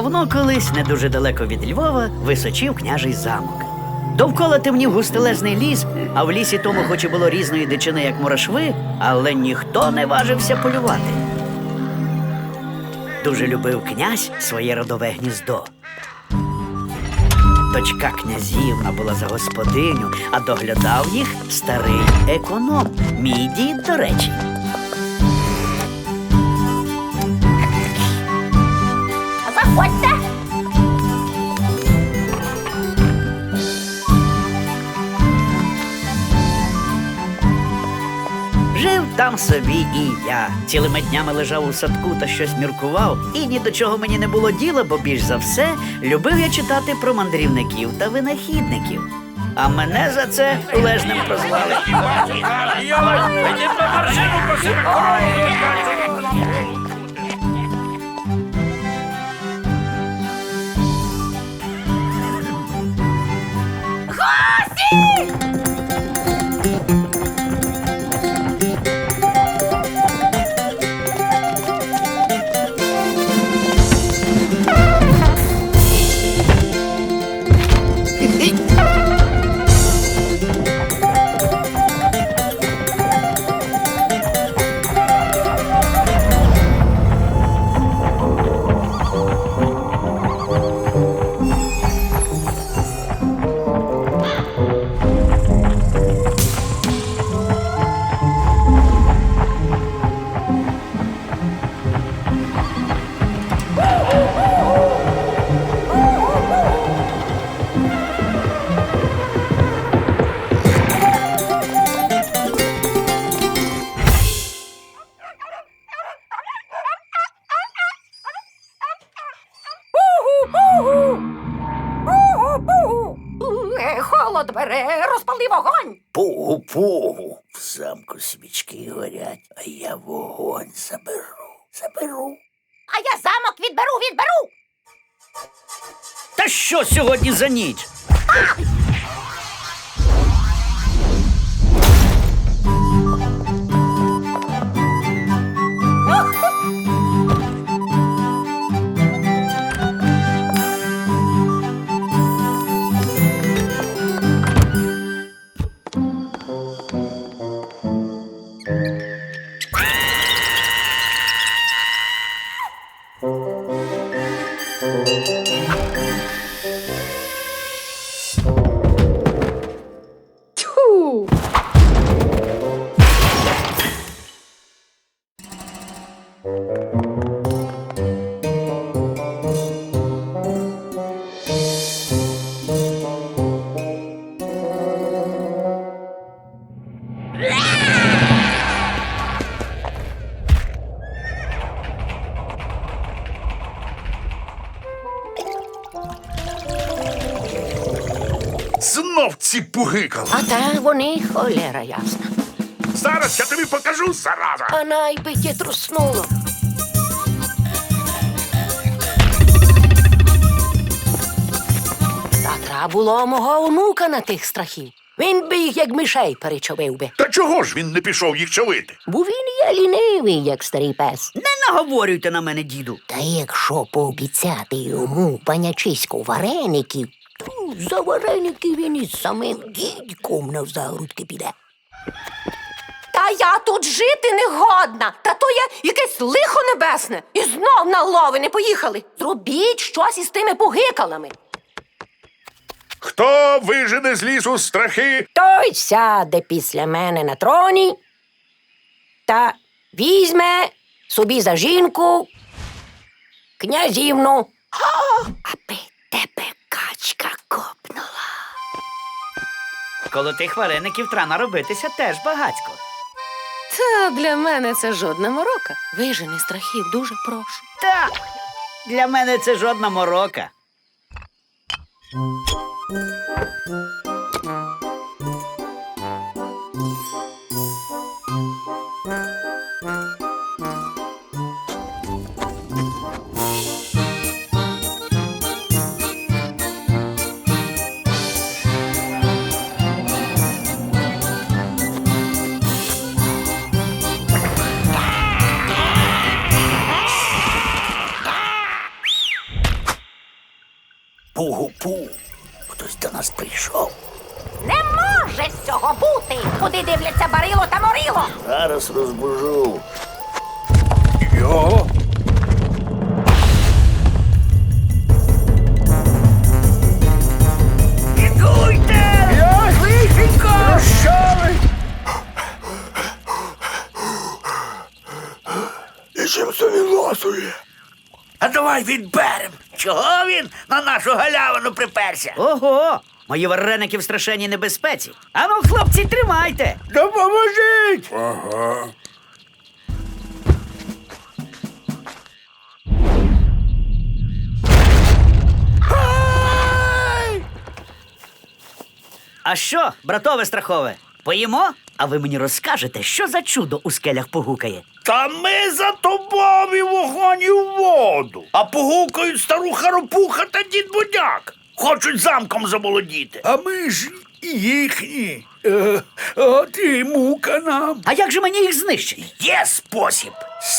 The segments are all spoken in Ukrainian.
Давно колись, не дуже далеко від Львова, височив княжий замок. Довкола темнів густелезний ліс, а в лісі тому хоч і було різної дичини, як мурашви, але ніхто не важився полювати. Дуже любив князь своє родове гніздо. Дочка князівна була за господиню, а доглядав їх старий економ. Мій дід, до речі. Жив там собі і я. Цілими днями лежав у садку та щось міркував, і ні до чого мені не було діла, бо більш за все любив я читати про мандрівників та винахідників. А мене за це лежним прозвали. Е, свічки горять, а я вогонь заберу. Заберу. А я замок відберу, відберу. Та що сьогодні за ніч? Знов ці пугикали. А та вони холера ясна. Зараз я тобі покажу, зараза. А найбиті труснуло. Та треба було мого онука на тих страхів. Він би їх, як мишей, перечовив би. Та чого ж він не пішов їх чавити? Бо він є лінивий, як старий пес. Не наговорюйте на мене, діду. Та якщо пообіцяти йому панячиську вареників, за вареники він із самим дідьком на загрудки піде. Та я тут жити не годна. Та то я якесь лихо небесне. І знов на лови не поїхали. Зробіть щось із тими пугикалами. Хто вижене з лісу страхи? Той сяде після мене на троні та візьме собі за жінку князівну, аби Коло тих вареників треба наробитися теж багацько. Та для мене це жодна морока. Вижени страхів, дуже прошу. Так, для мене це жодна морока. Куди дивляться Барило та Морило? Зараз розбужу. Йо. Я лихенько! Що ви? І чим це він ласує? А давай відберем. Чого він на нашу галявину приперся? Ого! Мої вареники в страшенній небезпеці. Ану, хлопці, тримайте! Допоможіть! А що, братове страхове? Поїмо? А ви мені розкажете, що за чудо у скелях погукає? Та ми за тобою вогонь і в воду. А погукають старуха ропуха та дід Будяк. Хочуть замком заволодіти. А ми ж їхні. Е, От і мука нам. А як же мені їх знищити? Є спосіб.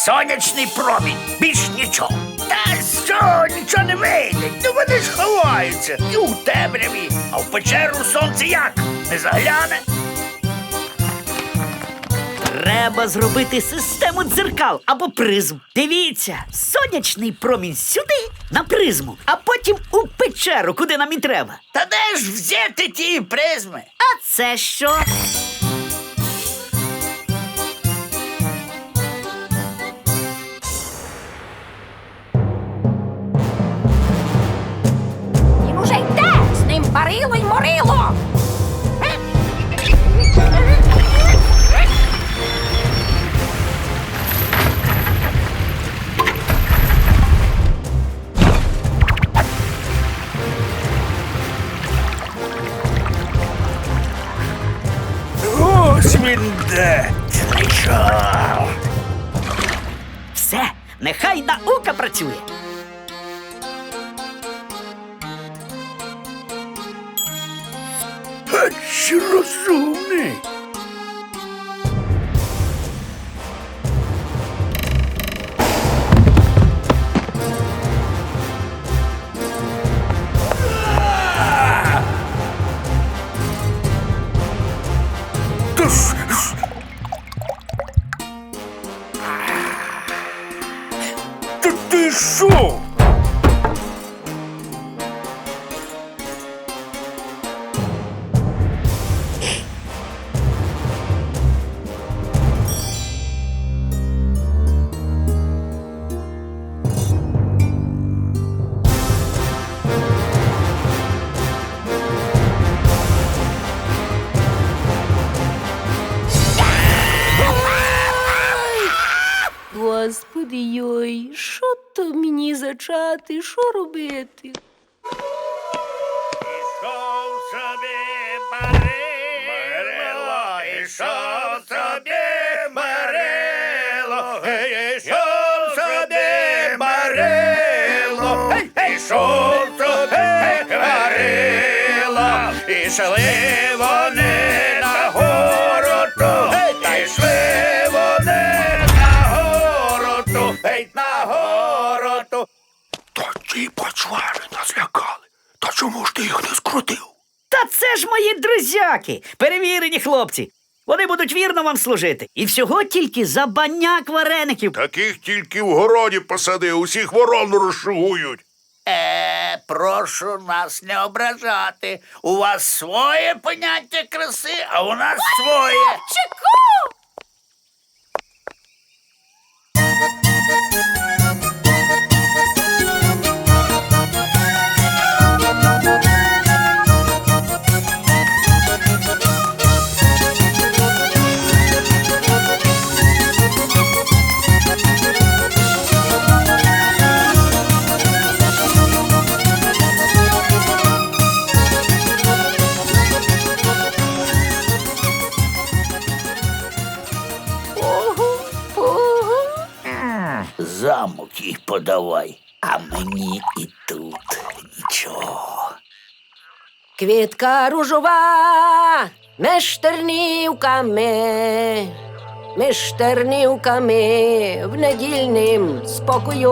Сонячний промінь. Більш нічого. Та що, нічого не вийде. Ну вони ж ховаються. І у темряві. А в печеру сонце як? Не загляне? Треба зробити систему дзеркал або призм. Дивіться, сонячний промінь сюди на призму, а потім у печеру, куди нам і треба. Та де ж взяти ті призми? А це що? Працює. А розумний? Та що то мені зачати, що робити? Ішов собі Марило, ішов собі Марило, ішов собі Марило, ішов собі Марило, ішли вони Ті почвари нас лякали. Та чому ж ти їх не скрутив? Та це ж мої друзяки, перевірені хлопці. Вони будуть вірно вам служити. І всього тільки за баняк вареників. Таких тільки в городі посади, усіх ворон розшугують. Е, прошу нас не ображати. У вас своє поняття краси, а у нас своє. Чеку! Їй подавай, а мені і тут нічого. Квітка ружова між тернівками, в недільнім спокою.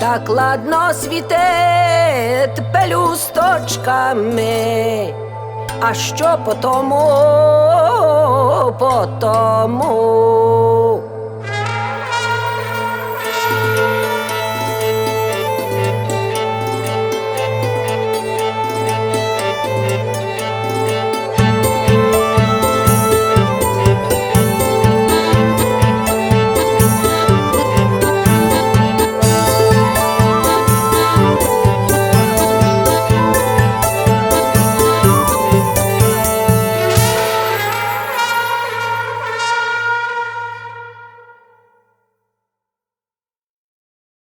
так ладно світить пелюсточками. А що по тому, по тому?